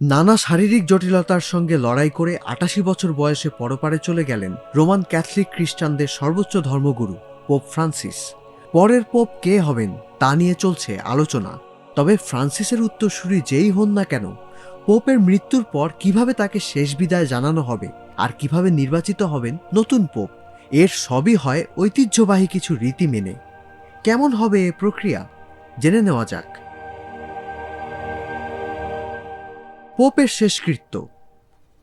নানা শারীরিক জটিলতার সঙ্গে লড়াই করে আটাশি বছর বয়সে পরপারে চলে গেলেন রোমান ক্যাথলিক খ্রিস্টানদের সর্বোচ্চ ধর্মগুরু, পোপ ফ্রান্সিস। পরের পোপ কে হবেন তা নিয়ে চলছে আলোচনা। তবে ফ্রান্সিসের উত্তরসূরি যেই হন না কেন, পোপের মৃত্যুর পর কীভাবে তাকে শেষ বিদায় জানানো হবে আর কীভাবে নির্বাচিত হবেন নতুন পোপ, এর সবই হয় ঐতিহ্যবাহী কিছু রীতি মেনে। কেমন হবে এ প্রক্রিয়া? জেনে নেওয়া যাক। পোপের শেষকৃত্য।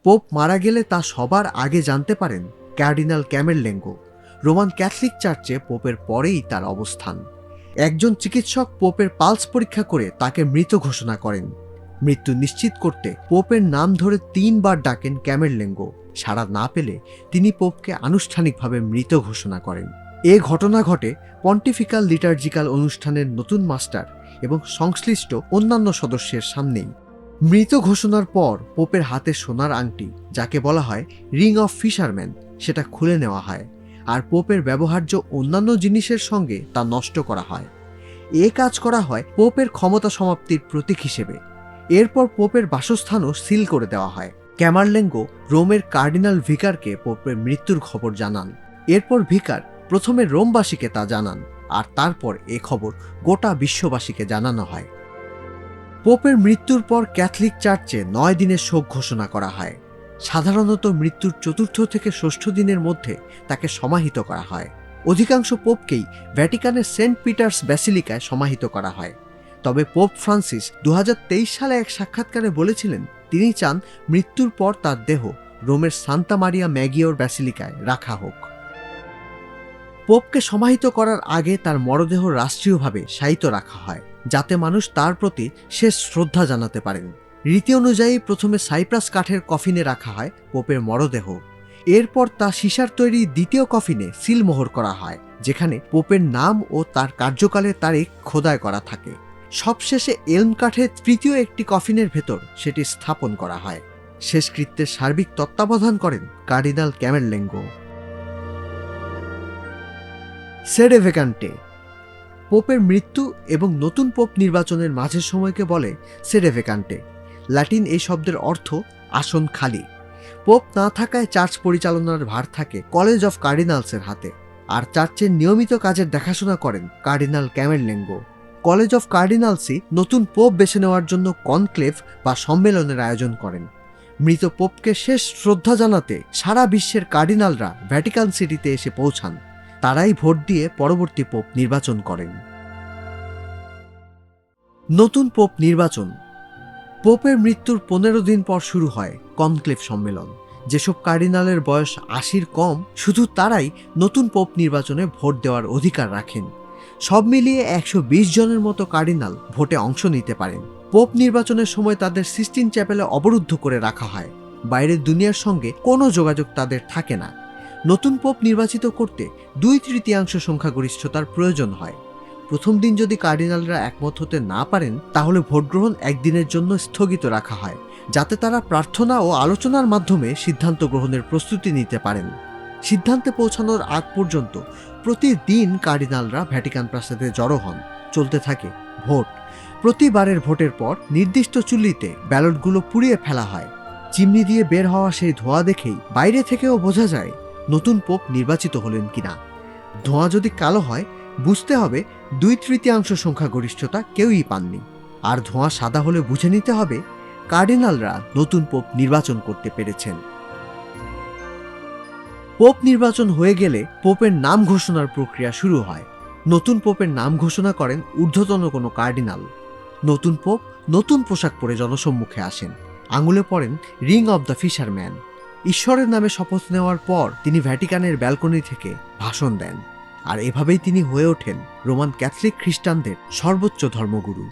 পোপ মারা গেলে তা সবার আগে জানতে পারেন ক্যার্ডিনাল ক্যামেরলেঙ্গো, রোমান ক্যাথলিক চার্চে পোপের পরেই তার অবস্থান। একজন চিকিৎসক পোপের পালস পরীক্ষা করে তাকে মৃত ঘোষণা করেন। মৃত্যু নিশ্চিত করতে পোপের নাম ধরে তিনবার ডাকেন ক্যামেরলেঙ্গো। সাড়া না পেলে তিনি পোপকে আনুষ্ঠানিকভাবে মৃত ঘোষণা করেন। এ ঘটনা ঘটে পন্টিফিক্যাল লিটার্জিক্যাল অনুষ্ঠানের নতুন মাস্টার এবং সংশ্লিষ্ট অন্যান্য সদস্যের সামনেই। মৃত ঘোষণার পর পোপের হাতে সোনার আংটি, যাকে বলা হয় রিং অফ ফিশারম্যান, সেটা খুলে নেওয়া হয়, আর পোপের ব্যবহার্য অন্যান্য জিনিসের সঙ্গে তা নষ্ট করা হয়। এ কাজ করা হয় পোপের ক্ষমতা সমাপ্তির প্রতীক হিসেবে। এরপর পোপের বাসস্থানও সিল করে দেওয়া হয়। ক্যামারলেঙ্গো রোমের কার্ডিনাল ভিকারকে পোপের মৃত্যুর খবর জানান। এরপর ভিকার প্রথমে রোমবাসীকে তা জানান, আর তারপর এ খবর গোটা বিশ্ববাসীকে জানানো হয়। পোপের মৃত্যুর পর ক্যাথলিক চার্চে নয় দিনের শোক ঘোষণা করা হয়। সাধারণত মৃত্যুর চতুর্থ থেকে ষষ্ঠ দিনের মধ্যে তাকে সমাহিত করা হয়। অধিকাংশ পোপকেই ভ্যাটিকানের সেন্ট পিটার্স ব্যাসিলিকায় সমাহিত করা হয়। তবে পোপ ফ্রান্সিস দু হাজার তেইশ সালে এক সাক্ষাৎকারে বলেছিলেন, তিনি চান মৃত্যুর পর তার দেহ রোমের সান্তা মারিয়া ম্যাগিওর ব্যাসিলিকায় রাখা হোক। পোপকে সমাহিত করার আগে তার মরদেহ রাষ্ট্রীয়ভাবে শায়িত রাখা হয়। যাতে মানুষ তার প্রতি শেষ শ্রদ্ধা জানাতে পারেন। রীতি অনুযায়ী প্রথমে সাইপ্রাস কাঠের কফিনে রাখা হয় পোপের মরদেহ। এরপর তা সিসার তৈরি দ্বিতীয় কফিনে সিলমোহর করা হয়, যেখানে পোপের নাম ও তার কার্যকালের তারিখ খোদাই করা থাকে। সবশেষে এলম কাঠের তৃতীয় একটি কফিনের ভেতর সেটি স্থাপন করা হয়। শেষকৃত্যের সার্বিক তত্ত্বাবধান করেন কার্ডিনাল ক্যামেরলেঙ্গো। সেডেভেকান্টে পোপের মৃত্যু এবং নতুন পোপ নির্বাচনের মাঝের সময়কে বলে সেডেভেকান্টে ল্যাটিন এই শব্দের অর্থ আসন খালি। পোপ না থাকায় চার্চ পরিচালনার ভার থাকে কলেজ অফ কার্ডিনালসের হাতে। আর চার্চের নিয়মিত কাজের দেখাশোনা করেন কার্ডিনাল ক্যামেরলেঙ্গো। কলেজ অফ কার্ডিনালসই নতুন পোপ বেছে নেওয়ার জন্য কনক্লেভ বা সম্মেলনের আয়োজন করেন। মৃত পোপকে শেষ শ্রদ্ধা জানাতে সারা বিশ্বের কার্ডিনালরা ভ্যাটিকান সিটিতে এসে পৌঁছান। তারাই ভোট দিয়ে পরবর্তী পোপ নির্বাচন করেন। নতুন পোপ নির্বাচন। পোপের মৃত্যুর পনেরো দিন পর শুরু হয় কনক্লেভ সম্মেলন। যেসব কার্ডিনালের বয়স আশির কম, শুধু তারাই নতুন পোপ নির্বাচনে ভোট দেওয়ার অধিকার রাখেন। সব মিলিয়ে একশো বিশ জনের মতো কার্ডিনাল ভোটে অংশ নিতে পারেন। পোপ নির্বাচনের সময় তাদের সিস্টিন চ্যাপেলে অবরুদ্ধ করে রাখা হয়। বাইরের দুনিয়ার সঙ্গে কোনো যোগাযোগ তাদের থাকে না। নতুন পোপ নির্বাচিত করতে দুই তৃতীয়াংশ সংখ্যাগরিষ্ঠতার প্রয়োজন হয়। প্রথম দিন যদি কার্ডিনালরা একমত হতে না পারেন, তাহলে ভোটগ্রহণ একদিনের জন্য স্থগিত রাখা হয়, যাতে তারা প্রার্থনা ও আলোচনার মাধ্যমে সিদ্ধান্ত গ্রহণের প্রস্তুতি নিতে পারেন। সিদ্ধান্তে পৌঁছানোর আগ পর্যন্ত প্রতিদিন কার্ডিনালরা ভ্যাটিকান প্রাসাদে জড়ো হন, চলতে থাকে ভোট। প্রতিবারের ভোটের পর নির্দিষ্ট চুল্লিতে ব্যালটগুলো পুড়িয়ে ফেলা হয়। চিমনি দিয়ে বের হওয়া সেই ধোঁয়া দেখেই বাইরে থেকেও বোঝা যায় নতুন পোপ নির্বাচিত হলেন কিনা? ধোঁয়া যদি কালো হয়, বুঝতে হবে দুই তৃতীয়াংশ সংখ্যাগরিষ্ঠতা কেউই পাননি। আর ধোঁয়া সাদা হলে বুঝে নিতে হবে কার্ডিনালরা নতুন পোপ নির্বাচন করতে পেরেছেন। পোপ নির্বাচন হয়ে গেলে পোপের নাম ঘোষণার প্রক্রিয়া শুরু হয়। নতুন পোপের নাম ঘোষণা করেন ঊর্ধ্বতন কোনো কার্ডিনাল। নতুন পোপ নতুন পোশাক পরে জনসম্মুখে আসেন। আঙুলে পড়েন রিং অব দ্য ফিশারম্যান। ঈশ্বরের নামে শপথ নেওয়ার পর তিনি ভ্যাটিকানের ব্যালকনি থেকে ভাষণ দেন। আর এভাবেই তিনি হয়ে ওঠেন রোমান ক্যাথলিক খ্রিস্টানদের সর্বোচ্চ ধর্মগুরু।